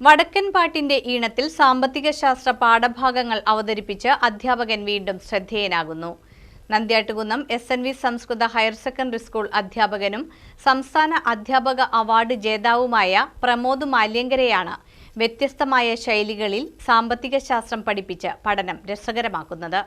വടക്കൻ പാട്ടിന്റെ ഈണത്തിൽ സാമ്പത്തിക ശാസ്ത്ര പാഠഭാഗങ്ങൾ അവതരിപ്പിച്ച് അധ്യാപകൻ വീണ്ടും ശ്രദ്ധേയനാകുന്നു. നന്ദ്യാട്ടുകുന്നം എസ് എൻ വി സംസ്കൃത ഹയർ സെക്കൻഡറി സ്കൂൾ അധ്യാപകനും സംസ്ഥാന അധ്യാപക അവാർഡ് ജേതാവുമായ പ്രമോദ് മാല്യങ്കരെയാണ് വ്യത്യസ്തമായ ശൈലികളിൽ സാമ്പത്തിക ശാസ്ത്രം പഠിപ്പിച്ച് പഠനം രസകരമാക്കുന്നത്.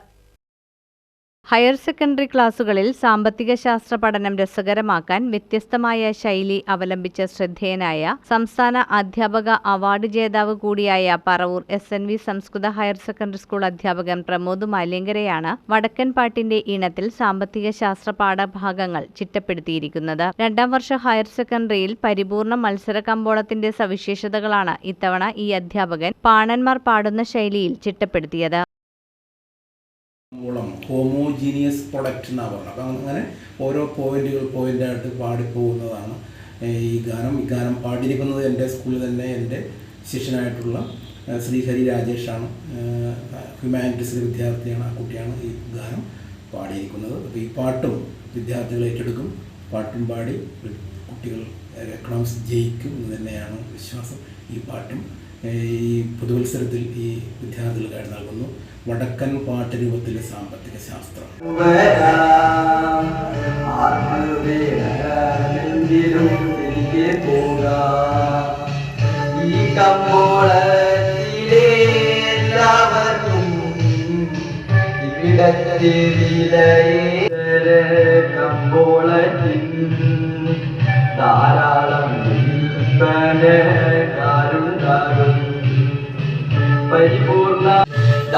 ഹയർ സെക്കൻഡറി ക്ലാസുകളിൽ സാമ്പത്തിക ശാസ്ത്ര പഠനം രസകരമാക്കാൻ വ്യത്യസ്തമായ ശൈലി അവലംബിച്ച ശ്രദ്ധേയനായ സംസ്ഥാന അധ്യാപക അവാർഡ് ജേതാവ് കൂടിയായ പറവൂർ എസ് എൻ വി സംസ്കൃത ഹയർ സെക്കൻഡറി സ്കൂൾ അധ്യാപകൻ പ്രമോദ് മാല്യങ്കരെയാണ് വടക്കൻ പാട്ടിന്റെ ഈണത്തിൽ സാമ്പത്തിക ശാസ്ത്ര പാഠഭാഗങ്ങൾ ചിട്ടപ്പെടുത്തിയിരിക്കുന്നത്. രണ്ടാം വർഷ ഹയർ സെക്കൻഡറിയിൽ പരിപൂർണ മത്സര കമ്പോളത്തിന്റെ സവിശേഷതകളാണ് ഇത്തവണ ഈ അധ്യാപകൻ പാണന്മാർ പാടുന്ന ശൈലിയിൽ ചിട്ടപ്പെടുത്തിയത്. ഓളം ഹോമോജീനിയസ് പ്രൊഡക്റ്റ് എന്നാണ് പറഞ്ഞത്. അപ്പം അങ്ങനെ ഓരോ പോയിന്റുകൾ പോയിന്റായിട്ട് പാടിപ്പോകുന്നതാണ് ഈ ഗാനം. ഈ ഗാനം പാടിയിരിക്കുന്നത് എന്റെ സ്കൂളിൽ തന്നെ എന്റെ ശിഷ്യനായിട്ടുള്ള ശ്രീഹരി രാജേഷാണ്. ഹ്യൂമാനിറ്റീസിലെ വിദ്യാർത്ഥിയാണ് ആ കുട്ടിയാണ് ഈ ഗാനം പാടിയിരിക്കുന്നത്. അപ്പോൾ ഈ പാട്ടും വിദ്യാർത്ഥികൾ ഏറ്റെടുക്കും. പാട്ടും പാടി കുട്ടികൾ എക്കണോമിക്സ് ജയിക്കും എന്ന് തന്നെയാണ് വിശ്വാസം. ഈ പാട്ടും ഈ പുതുവത്സരത്തിൽ ഈ വിദ്യാർത്ഥികൾക്കായിട്ട് നൽകുന്നു വടക്കൻ പാട്ടരൂപത്തിലെ സാമ്പത്തിക ശാസ്ത്രം. വരാം.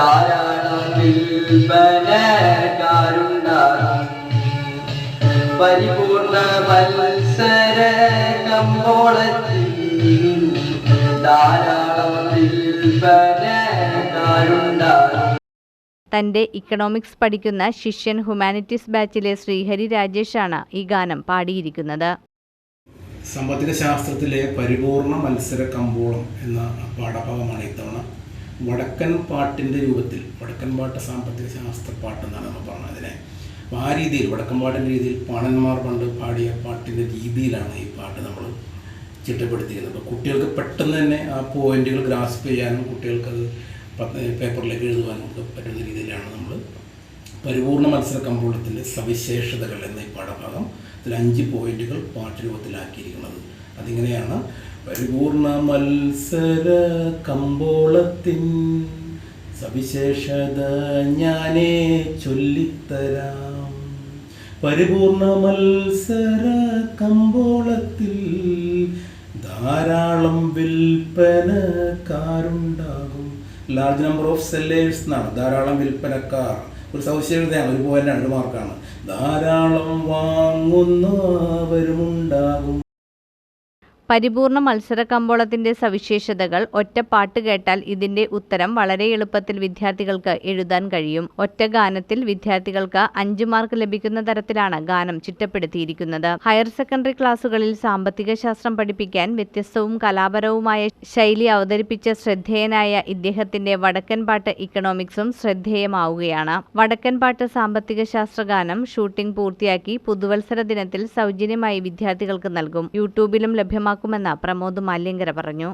ധാരാളം വിൽപ്പനക്കാരുണ്ടാകും പരിപൂർണ മത്സര കമ്പോളത്തിൽ ധാരാളം വിൽപ്പനക്കാരുണ്ടാകും തന്റെ ഇക്കണോമിക്സ് പഠിക്കുന്ന ശിഷ്യൻ ഹ്യൂമാനിറ്റീസ് ബാച്ചിലെ ശ്രീഹരി രാജേഷാണ് ഈ ഗാനം പാടിയിരിക്കുന്നത്. സാമ്പത്തിക ശാസ്ത്രത്തിലെ പരിപൂർണ മത്സര കമ്പോളം എന്ന പാഠഭാഗമാണ് ഇത്തവണ വടക്കൻ പാട്ടിന്റെ രൂപത്തിൽ വടക്കൻ പാട്ട് സാമ്പത്തിക ശാസ്ത്ര പാട്ട് എന്നാണ് നമ്മൾ പറഞ്ഞത് അതിനെ ആ രീതിയിൽ വടക്കൻ പാട്ടിന്റെ രീതിയിൽ പാണന്മാർ പണ്ട് പാടിയ പാട്ടിന്റെ രീതിയിലാണ് ഈ പാട്ട് നമ്മൾ ചിട്ടപ്പെടുത്തിയിരുന്നത് അപ്പോൾ കുട്ടികൾക്ക് പെട്ടെന്ന് തന്നെ ആ പോയിന്റുകൾ ഗ്രാസ്പ് ചെയ്യാനും കുട്ടികൾക്കത് പേപ്പറിലേക്ക് എഴുതുവാനും ഒക്കെ പറ്റുന്ന രീതിയിലാണ് നമ്മൾ പരിപൂർണ മത്സര കമ്പോളത്തിന്റെ സവിശേഷതകൾ എന്ന ഈ പാഠഭാഗം ഇതിൽ അഞ്ച് പോയിന്റുകൾ പാട്ടുരൂപത്തിലാക്കിയിരിക്കുന്നത് അതിങ്ങനെയാണ് പരിപൂർണ മത്സര കമ്പോളത്തിൻ സവിശേഷത ഞാനേ ചൊല്ലിത്തരാം. പരിപൂർണ മത്സര കമ്പോളത്തിൽ ധാരാളം വിൽപ്പനക്കാരുണ്ടാകും. ലാർജ് നമ്പർ ഓഫ് സെല്ലേഴ്സ് എന്നാണ്. ധാരാളം വിൽപ്പനക്കാർ. ഒരു സവിശേഷതയാണ് ഒരു പോയിന്റാണ് ഒരു മാർക്കാണ് ധാരാളം വാങ്ങുന്നവരുമുണ്ടാകും. പരിപൂർണ മത്സര കമ്പോളത്തിന്റെ സവിശേഷതകൾ ഒറ്റ പാട്ട് കേട്ടാൽ ഇതിന്റെ ഉത്തരം വളരെ എളുപ്പത്തിൽ വിദ്യാർത്ഥികൾക്ക് എഴുതാൻ കഴിയും. ഒറ്റ ഗാനത്തിൽ വിദ്യാർത്ഥികൾക്ക് അഞ്ച് മാർക്ക് ലഭിക്കുന്ന തരത്തിലാണ് ഗാനം ചിട്ടപ്പെടുത്തിയിരിക്കുന്നത്. ഹയർ സെക്കൻഡറി ക്ലാസുകളിൽ സാമ്പത്തിക ശാസ്ത്രം പഠിപ്പിക്കാൻ വ്യത്യസ്തവും കലാപരവുമായ ശൈലി അവതരിപ്പിച്ച ശ്രദ്ധേയനായ ഇദ്ദേഹത്തിന്റെ വടക്കൻ പാട്ട് ഇക്കണോമിക്സും ശ്രദ്ധേയമാവുകയാണ്. വടക്കൻ പാട്ട് സാമ്പത്തിക ശാസ്ത്ര ഗാനം ഷൂട്ടിംഗ് പൂർത്തിയാക്കി പുതുവത്സര ദിനത്തിൽ സൗജന്യമായി വിദ്യാർത്ഥികൾക്ക് നൽകും. യൂട്യൂബിലും ലഭ്യമാക്കുമെന്ന് പ്രമോദ് മാല്യങ്കര പറഞ്ഞു